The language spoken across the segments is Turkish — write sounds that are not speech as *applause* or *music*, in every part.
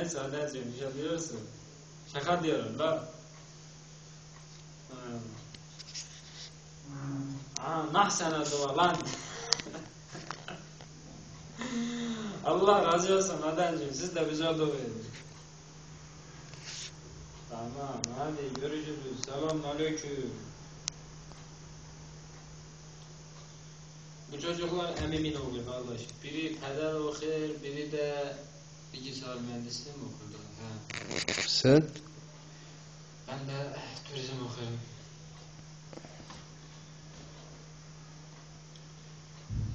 Neyse hadi hadi bir şey diyorsun. Şaka diyorum la. Aa, nah sana dua lan. *laughs* Allah razı olsun Adencim. Siz de bize dua edin. Tamam hadi görüşürüz. Selamun aleyküm. Bu çocuklar emimin oğlu kardeş. Biri peder okur, biri bilgisayar mühendisliği mi okurdu? Ha. Sen? Ben de turizm okuyorum.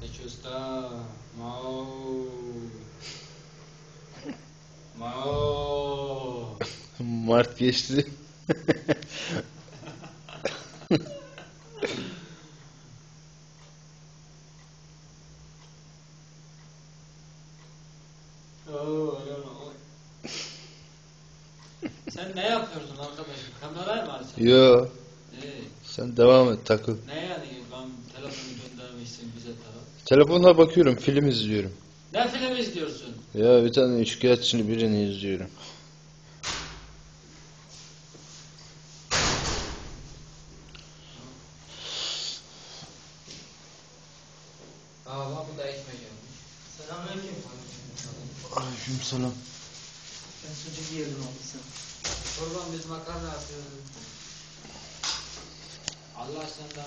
Peki usta. Mao. Mao. Mart geçti. Oo. Sen ne yapıyorsun arkadaşım? Kamerayı mı açıyorsun? Yo. İyi. Sen devam et takıl. Ne yani ben telefonu göndermişsin bize taraf. Telefonuna bakıyorum film izliyorum. Ne film izliyorsun? Ya bir tane üçkağıtçını birini izliyorum. Aa bu da ekmek yapmış. Selamünaleyküm. Aleyküm selam. Ben sucuk yiyordum abi sen. Kurban biz makarna yapıyoruz. Allah senden